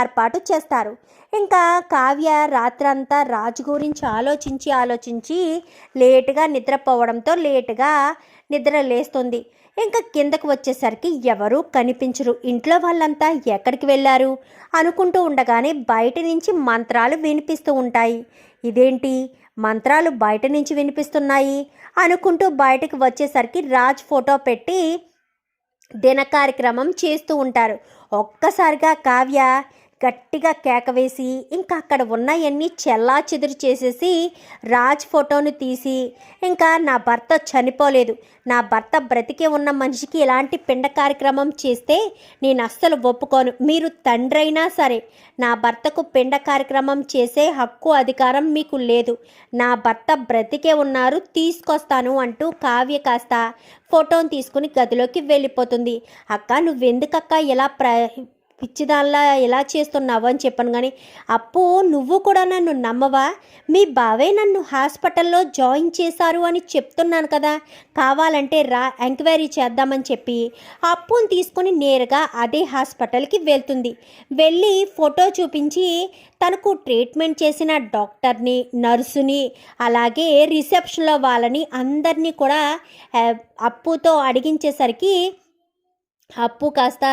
ఏర్పాటు చేస్తారు. ఇంకా కావ్య రాత్రంతా రాజు గురించి ఆలోచించి ఆలోచించి లేటుగా నిద్రపోవడంతో లేటుగా నిద్ర లేస్తుంది. ఇంకా కిందకు వచ్చేసరికి ఎవరూ కనిపించరు. ఇంట్లో వాళ్ళంతా ఎక్కడికి వెళ్ళారు? అనుకుంటూ ఉండగానే బయట నుంచి మంత్రాలు వినిపిస్తూ ఉంటాయి. ఇదేంటి? మంత్రాలు బయట నుంచి వినిపిస్తున్నాయి? అనుకుంటూ బయటకు వచ్చేసరికి రాజ్ ఫోటో పెట్టి దిన కార్యక్రమం చేస్తూ ఉంటారు. ఒక్కసారిగా కావ్య గట్టిగా కేకవేసి ఇంకా అక్కడ ఉన్నాయన్నీ చెల్లా చెదురు చేసేసి రాజ్ ఫోటోను తీసి ఇంకా నా భర్త చనిపోలేదు. నా భర్త బ్రతికే ఉన్న మనిషికి ఇలాంటి పిండ కార్యక్రమం చేస్తే నేను అస్సలు ఒప్పుకోను. మీరు తండ్రి అయినా సరే నా భర్తకు పిండ కార్యక్రమం చేసే హక్కు అధికారం మీకు లేదు. నా భర్త బ్రతికే ఉన్నారు తీసుకొస్తాను అంటూ కావ్య కాస్త ఫోటోను తీసుకుని గదిలోకి వెళ్ళిపోతుంది. అక్క నువ్వెందుకక్క ఇలా ప్ర పిచ్చిదానిలా ఎలా చేస్తున్నావు అని చెప్పాను కానీ అప్పు నువ్వు కూడా నన్ను నమ్మవా? మీ బావే నన్ను హాస్పిటల్లో జాయిన్ చేశారు అని చెప్తున్నాను కదా. కావాలంటే రా ఎంక్వైరీ చేద్దామని చెప్పి అప్పును తీసుకొని నేరుగా అదే హాస్పిటల్కి వెళ్తుంది. వెళ్ళి ఫోటో చూపించి తనకు ట్రీట్మెంట్ చేసిన డాక్టర్ని నర్సుని అలాగే రిసెప్షన్లో వాళ్ళని అందరినీ కూడా అప్పుతో అడిగించేసరికి అప్పు కాస్త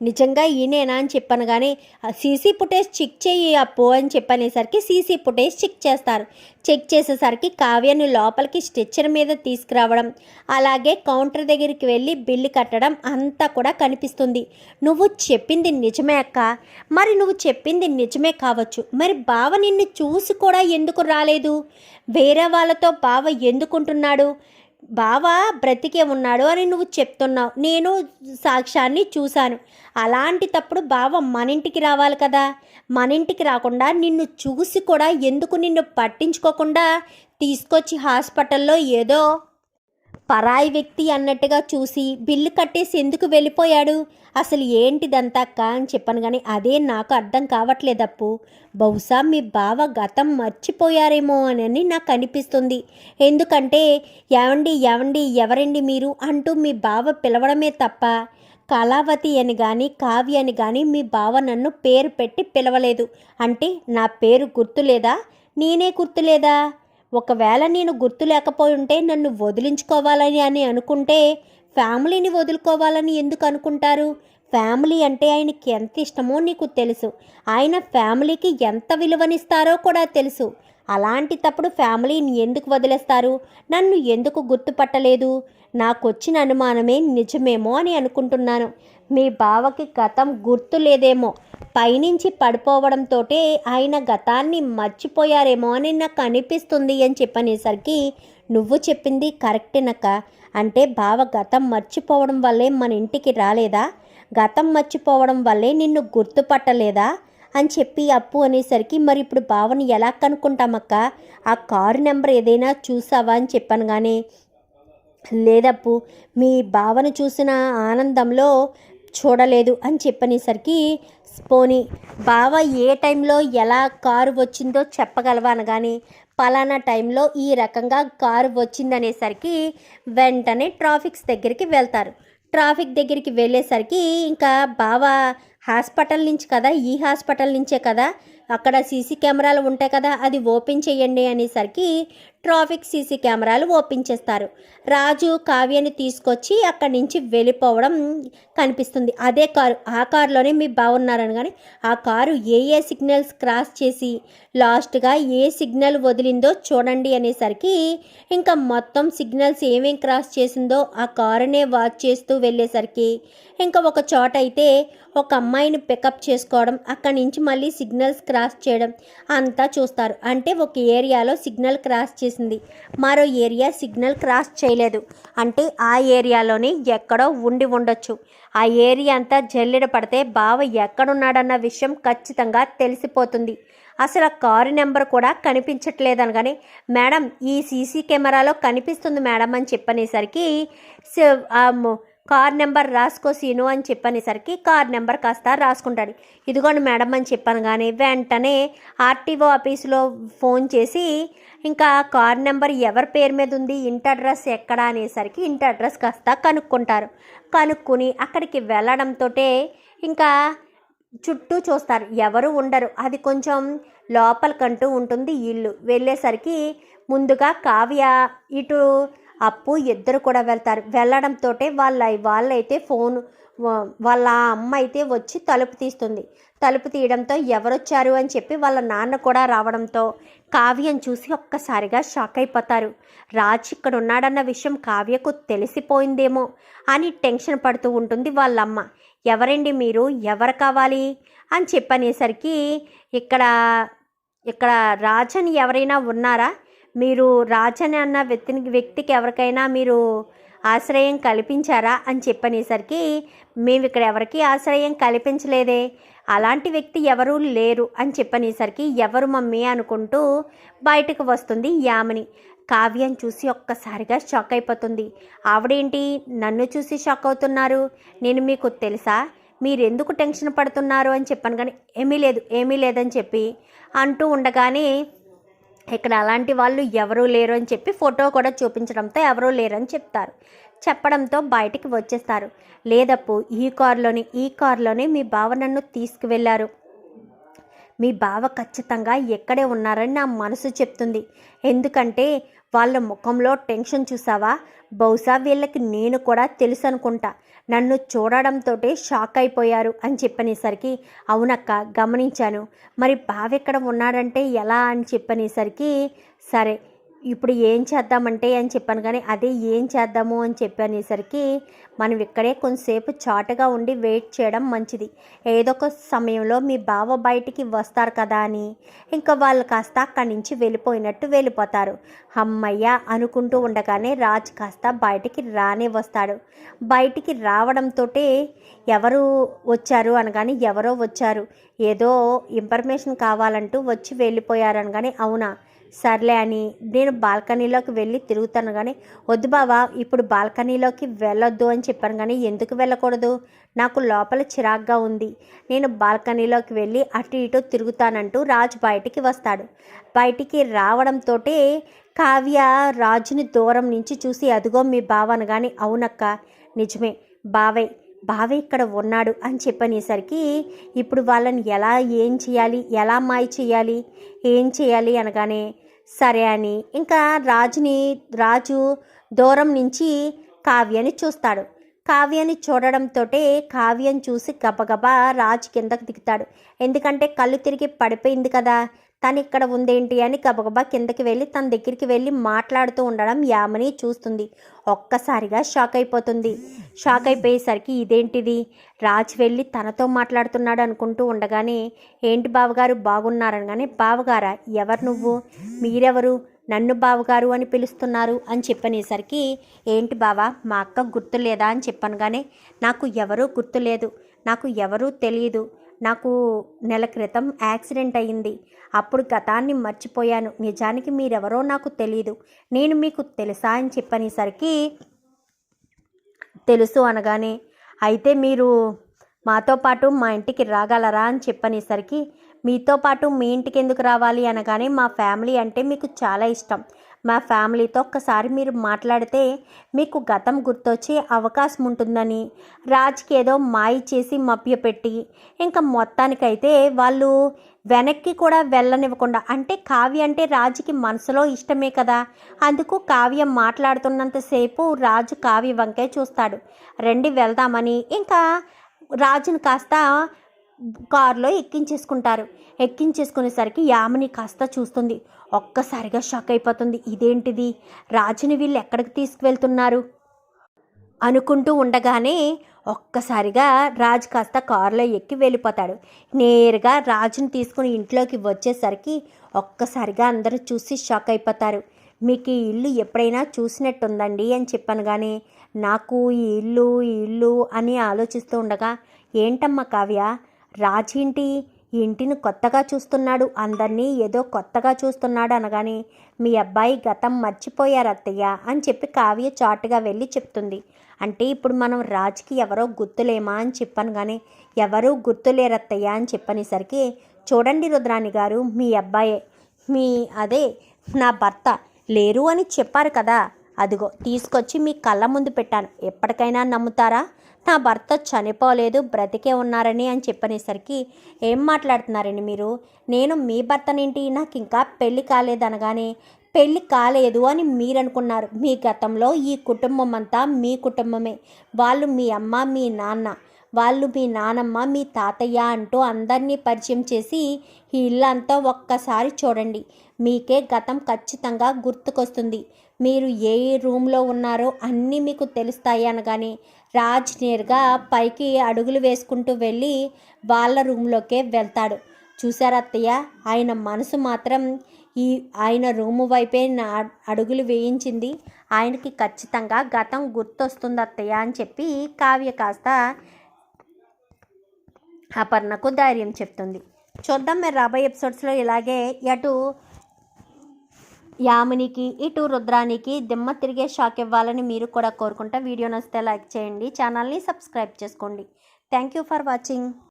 నిజంగా ఈయనేనా అని చెప్పాను కానీ సీసీ ఫుటేజ్ చెక్ చేయి అప్పు అని చెప్పనేసరికి సీసీ ఫుటేజ్ చెక్ చేస్తారు. చెక్ చేసేసరికి కావ్యను లోపలికి స్ట్రెచ్చర్ మీద తీసుకురావడం అలాగే కౌంటర్ దగ్గరికి వెళ్ళి బిల్లు కట్టడం అంతా కూడా కనిపిస్తుంది. నువ్వు చెప్పింది నిజమే అక్క. మరి నువ్వు చెప్పింది నిజమే కావచ్చు. మరి బావ నిన్ను చూసి కూడా ఎందుకు రాలేదు? వేరే వాళ్ళతో బావ ఎందుకుంటున్నాడు? బావ బ్రతికే ఉన్నాడు అని నువ్వు చెప్తున్నావు. నేను సాక్ష్యాన్ని చూశాను. అలాంటి తప్పుడు బావ మన ఇంటికి రావాలి కదా? మన ఇంటికి రాకుండా నిన్ను చూసి కూడా ఎందుకు నిన్ను పట్టించుకోకుండా తీసుకొచ్చి హాస్పిటల్లో ఏదో పరాయి వ్యక్తి అన్నట్టుగా చూసి బిల్లు కట్టేసి ఎందుకు వెళ్ళిపోయాడు. అసలు ఏంటిదంతా అని చెప్పాను కానీ అదే నాకు అర్థం కావట్లేదప్పు. బహుశా మీ బావ గతం మర్చిపోయారేమో అని నాకు అనిపిస్తుంది. ఎందుకంటే ఎవండి ఎవండి ఎవరండి మీరు అంటూ మీ బావ పిలవడమే తప్ప కళావతి అని కానీ కావ్య అని కానీ మీ బావ నన్ను పేరు పెట్టి పిలవలేదు. అంటే నా పేరు గుర్తులేదా? నేనే గుర్తులేదా? ఒకవేళ నేను గుర్తు లేకపోయి ఉంటే నన్ను వదిలించుకోవాలని అని అనుకుంటే ఫ్యామిలీని వదులుకోవాలని ఎందుకు అనుకుంటారు? ఫ్యామిలీ అంటే ఆయనకి ఎంత ఇష్టమో నీకు తెలుసు. ఆయన ఫ్యామిలీకి ఎంత విలువనిస్తారో కూడా తెలుసు. అలాంటి తప్పుడు ఫ్యామిలీని ఎందుకు వదిలేస్తారు? నన్ను ఎందుకు గుర్తుపట్టలేదు? నాకొచ్చిన అనుమానమే నిజమేమో అని అనుకుంటున్నాను. మీ బావకి గతం గుర్తు లేదేమో పైనుంచి పడిపోవడంతో ఆయన గతాన్ని మర్చిపోయారేమో అని నాకు అనిపిస్తుంది అని చెప్పనేసరికి నువ్వు చెప్పింది కరెక్టేనక్క అంటే బావ గతం మర్చిపోవడం వల్లే మన ఇంటికి రాలేదా? గతం మర్చిపోవడం వల్లే నిన్ను గుర్తుపట్టలేదా? అని చెప్పి అప్పు అనేసరికి మరి ఇప్పుడు బావని ఎలా కనుక్కుంటామక్క ఆ కారు నెంబర్ ఏదైనా చూసావా? అని చెప్పాను కానీ లేదప్పు. మీ బావను చూసిన ఆనందంలో చూడలేదు అని చెప్పనేసరికి పోనీ బావ ఏ టైంలో ఎలా కారు వచ్చిందో చెప్పగలవా అనగానే పలానా టైంలో ఈ రకంగా కారు వచ్చిందనేసరికి వెంటనే ట్రాఫిక్స్ దగ్గరికి వెళ్తారు. ట్రాఫిక్ దగ్గరికి వెళ్ళేసరికి ఇంకా బావ హాస్పిటల్ నుంచి కదా ఈ హాస్పిటల్ నుంచే కదా అక్కడ సీసీ కెమెరాలు ఉంటాయి కదా అది ఓపెన్ చేయండి అనేసరికి ట్రాఫిక్ సీసీ కెమెరాలు ఓపెన్ చేస్తారు. రాజు కావ్యని తీసుకొచ్చి అక్కడి నుంచి వెళ్ళిపోవడం కనిపిస్తుంది. అదే కారు ఆ కారులోనే మీ బాగున్నారని కానీ ఆ కారు ఏ ఏ సిగ్నల్స్ క్రాస్ చేసి లాస్ట్గా ఏ సిగ్నల్ వదిలిందో చూడండి అనేసరికి ఇంకా మొత్తం సిగ్నల్స్ ఏమేం క్రాస్ చేసిందో ఆ కారునే వాచ్ చేస్తూ వెళ్ళేసరికి ఇంకా ఒక చోట అయితే ఒక అమ్మాయిని పికప్ చేసుకోవడం అక్కడి నుంచి మళ్ళీ సిగ్నల్స్ క్రాస్ చేయడం అంతా చూస్తారు. అంటే ఒక ఏరియాలో సిగ్నల్ క్రాస్ చేసింది. మరో ఏరియా సిగ్నల్ క్రాస్ చేయలేదు. అంటే ఆ ఏరియాలోనే ఎక్కడో ఉండి ఉండొచ్చు. ఆ ఏరియా అంతా జల్లెడ పడితే బావ ఎక్కడున్నాడన్న విషయం ఖచ్చితంగా తెలిసిపోతుంది. అసలు ఆ కారు నెంబర్ కూడా కనిపించట్లేదు అనగానే మేడం ఈ సీసీ కెమెరాలో కనిపిస్తుంది మేడం అని చెప్పనేసరికి కార్ నెంబర్ రాసుకో సీను అని చెప్పనేసరికి కార్ నెంబర్ కాస్త రాసుకుంటాడు. ఇదిగోండి మేడం అని చెప్పాను కానీ వెంటనే ఆర్టీఓ ఆఫీసులో ఫోన్ చేసి ఇంకా కార్ నెంబర్ ఎవరి పేరు మీద ఉంది ఇంటి అడ్రస్ ఎక్కడ అనేసరికి ఇంటి అడ్రస్ కాస్త కనుక్కుంటారు. కనుక్కుని అక్కడికి వెళ్ళడంతో ఇంకా చుట్టూ చూస్తారు. ఎవరు ఉండరు. అది కొంచెం లోపలికంటూ ఉంటుంది ఇల్లు. వెళ్ళేసరికి ముందుగా కావ్య ఇటు అప్పు ఇద్దరు కూడా వెళ్తారు. వెళ్ళడంతో వాళ్ళ వాళ్ళైతే ఫోన్ వాళ్ళ అమ్మ అయితే వచ్చి తలుపు తీస్తుంది. తలుపు తీయడంతో ఎవరొచ్చారు అని చెప్పి వాళ్ళ నాన్న కూడా రావడంతో కావ్యం చూసి ఒక్కసారిగా షాక్ అయిపోతారు. రాజ్ ఇక్కడ ఉన్నాడన్న విషయం కావ్యకు తెలిసిపోయిందేమో అని టెన్షన్ పడుతూ ఉంటుంది వాళ్ళమ్మ. ఎవరండి మీరు? ఎవరు కావాలి? అని చెప్పనేసరికి ఇక్కడ ఇక్కడ రాజని ఎవరైనా ఉన్నారా? మీరు రాజని అన్న వ్యక్తిని వ్యక్తికి ఎవరికైనా మీరు ఆశ్రయం కల్పించారా అని చెప్పనేసరికి మేము ఇక్కడ ఎవరికి ఆశ్రయం కల్పించలేదే. అలాంటి వ్యక్తి ఎవరూ లేరు అని చెప్పనేసరికి ఎవరు మమ్మీ అనుకుంటూ బయటకు వస్తుంది యామిని. కావ్యం చూసి ఒక్కసారిగా షాక్ అయిపోతుంది. ఆవిడేంటి? నన్ను చూసి షాక్ అవుతున్నారు? నేను మీకు తెలుసా? మీరెందుకు టెన్షన్ పడుతున్నారు? అని చెప్పాను కానీ ఏమీ లేదు ఏమీ లేదని చెప్పి అంటూ ఉండగానే ఇక్కడ అలాంటి వాళ్ళు ఎవరూ లేరు అని చెప్పి ఫోటో కూడా చూపించడంతో ఎవరూ లేరని చెప్తారు. చెప్పడంతో బయటికి వచ్చేస్తారు. లేదప్పు ఈ కారులోని ఈ కారులోనే మీ బావ నన్ను తీసుకువెళ్ళారు మీ బావ ఖచ్చితంగా ఎక్కడే ఉన్నారని నా మనసు చెప్తుంది. ఎందుకంటే వాళ్ళ ముఖంలో టెన్షన్ చూసావా? బహుశా వీళ్ళకి నేను కూడా తెలుసు అనుకుంటా నన్ను చూడడంతో షాక్ అయిపోయారు అని చెప్పనేసరికి అవునక్క గమనించాను. మరి బావెక్కడ ఉన్నాడంటే ఎలా? అని చెప్పనేసరికి సరే ఇప్పుడు ఏం చేద్దామంటే అని చెప్పాను కానీ అదే ఏం చేద్దాము అని చెప్పనేసరికి మనం ఇక్కడే కొంతసేపు చాటుగా ఉండి వెయిట్ చేయడం మంచిది. ఏదో ఒక సమయంలో మీ బావ బయటికి వస్తారు కదా అని ఇంకా వాళ్ళు కాస్త అక్కడి నుంచి వెళ్ళిపోయినట్టు వెళ్ళిపోతారు. అమ్మయ్య అనుకుంటూ ఉండగానే రాజ్ కాస్త బయటికి రానే వస్తాడు. బయటికి రావడంతో ఎవరు వచ్చారు అనగానే ఎవరో వచ్చారు. ఏదో ఇన్ఫర్మేషన్ కావాలంటూ వచ్చి వెళ్ళిపోయారు అనగానే అవునా? సర్లే అని నేను బాల్కనీలోకి వెళ్ళి తిరుగుతాను కానీ వద్దు బావా ఇప్పుడు బాల్కనీలోకి వెళ్ళొద్దు అని చెప్పాను కానీ ఎందుకు వెళ్ళకూడదు? నాకు లోపల చిరాగ్గా ఉంది. నేను బాల్కనీలోకి వెళ్ళి అటు ఇటు తిరుగుతానంటూ రాజు బయటికి వస్తాడు. బయటికి రావడంతో కావ్య రాజుని దూరం నుంచి చూసి అదిగో మీ బావ కానీ అవునక్క నిజమే. బావే బావ ఇక్కడ ఉన్నాడు అని చెప్పనేసరికి ఇప్పుడు వాళ్ళని ఎలా ఏం చేయాలి ఎలా మాయ చేయాలి ఏం చేయాలి అనగానే సరే అని ఇంకా రాజుని రాజు దూరం నుంచి కావ్యని చూస్తాడు. కావ్యని చూడడంతో కావ్యం చూసి గబగబా రాజు కిందకు దిగుతాడు. ఎందుకంటే కళ్ళు తిరిగి పడిపోయింది కదా తను ఇక్కడ ఉందేంటి అని గబగబా కిందకి వెళ్ళి తన దగ్గరికి వెళ్ళి మాట్లాడుతూ ఉండడం యామని చూస్తుంది. ఒక్కసారిగా షాక్ అయిపోతుంది. షాక్ అయిపోయేసరికి ఇదేంటిది? రాజు వెళ్ళి తనతో మాట్లాడుతున్నాడు అనుకుంటూ ఉండగానే ఏంటి బావగారు? బాగున్నారనగానే బావగారా ఎవరు నువ్వు? మీరెవరు? నన్ను బావగారు అని పిలుస్తున్నారు అని చెప్పనేసరికి ఏంటి బావా మా అక్క గుర్తులేదా? అని చెప్పనగానే నాకు ఎవరూ గుర్తులేదు. నాకు ఎవరూ తెలియదు నాకు నెల క్రితం యాక్సిడెంట్ అయింది అప్పుడు గతాన్ని మర్చిపోయాను. నిజానికి మీరెవరో నాకు తెలియదు నేను మీకు తెలుసా అని చెప్పనేసరికి తెలుసు అనగానే అయితే మీరు మాతో పాటు మా ఇంటికి రాగలరా? అని చెప్పనేసరికి మీతో పాటు మీ ఇంటికి ఎందుకు రావాలి అనగానే మా ఫ్యామిలీ అంటే మీకు చాలా ఇష్టం. మా ఫ్యామిలీతో ఒక్కసారి మీరు మాట్లాడితే మీకు గతం గుర్తొచ్చే అవకాశం ఉంటుందని రాజ్కి ఏదో మాయ చేసి మభ్యపెట్టి ఇంకా మొత్తానికైతే వాళ్ళు వెనక్కి కూడా వెళ్ళనివ్వకుండా అంటే కావ్య అంటే రాజుకి మనసులో ఇష్టమే కదా. అందుకు కావ్య మాట్లాడుతున్నంతసేపు రాజు కావ్య వంకే చూస్తాడు. రండి వెళ్దామని ఇంకా రాజును కాస్త కారులో ఎక్కించేసుకుంటారు. ఎక్కించేసుకునేసరికి యామిని కాస్త చూస్తుంది. ఒక్కసారిగా షాక్ అయిపోతుంది. ఇదేంటిది? రాజుని వీళ్ళు ఎక్కడికి తీసుకువెళ్తున్నారు? అనుకుంటూ ఉండగానే ఒక్కసారిగా రాజు కాస్త కారులో ఎక్కి వెళ్ళిపోతాడు. నేరుగా రాజుని తీసుకుని ఇంట్లోకి వచ్చేసరికి ఒక్కసారిగా అందరూ చూసి షాక్ అయిపోతారు. మీకు ఈ ఇల్లు ఎప్పుడైనా చూసినట్టుందండి అని చెప్పాను కానీ నాకు ఈ ఇల్లు ఈ ఇల్లు అని ఆలోచిస్తూ ఉండగా ఏంటమ్మా కావ్య రాజేంటి ఇంటిని కొత్తగా చూస్తున్నాడు. అందరినీ ఏదో కొత్తగా చూస్తున్నాడు అనగానే మీ అబ్బాయి గతం మర్చిపోయారు అత్తయ్య అని చెప్పి కావ్య చాటుగా వెళ్ళి చెప్తుంది. అంటే ఇప్పుడు మనం రాజుకి ఎవరో గుర్తులేమా అని చెప్పాను కానీ ఎవరూ గుర్తులేరత్తయ్య అని చెప్పనేసరికి చూడండి రుద్రాణి గారు మీ అబ్బాయే మీ అదే నా భర్త లేరు అని చెప్పారు కదా. అదిగో తీసుకొచ్చి మీ కళ్ళ ముందు పెట్టాను. ఎప్పటికైనా నమ్ముతారా? నా భర్త చనిపోలేదు బ్రతికే ఉన్నారని అని చెప్పనేసరికి ఏం మాట్లాడుతున్నారండి మీరు? నేను మీ భర్తనేంటి? నాకు ఇంకా పెళ్ళి కాలేదనగానే పెళ్ళి కాలేదు అని మీరు అనుకున్నారు మీ గతంలో ఈ కుటుంబం అంతా మీ కుటుంబమే. వాళ్ళు మీ అమ్మ మీ నాన్న వాళ్ళు మీ నానమ్మ మీ తాతయ్య అంటూ అందరినీ పరిచయం చేసి ఈ ఇల్లంతా ఒక్కసారి చూడండి. మీకే గతం ఖచ్చితంగా గుర్తుకొస్తుంది. మీరు ఏ రూమ్లో ఉన్నారో అన్నీ మీకు తెలుస్తాయి అనగానే రాజ్ నేరుగా పైకి అడుగులు వేసుకుంటూ వెళ్ళి వాళ్ళ రూమ్లోకే వెళ్తాడు. చూసారా అత్తయ్య? ఆయన మనసు మాత్రం ఈ ఆయన రూము వైపే నా అడుగులు వేయించింది. ఆయనకి ఖచ్చితంగా గతం గుర్తొస్తుంది అత్తయ్య అని చెప్పి కావ్య కాస్త అపర్ణకు ధైర్యం చెప్తుంది. చూద్దాం మరి రాబోయే ఎపిసోడ్స్లో ఇలాగే అటు యామినికి ఇటు రుద్రానికి దిమ్మ తిరిగే షాక్ ఇవ్వాలని మీరు కూడా కోరుకుంటా వీడియో నచ్చితే లైక్ చేయండి ఛానల్ని సబ్స్క్రైబ్ చేసుకోండి. Thank you for watching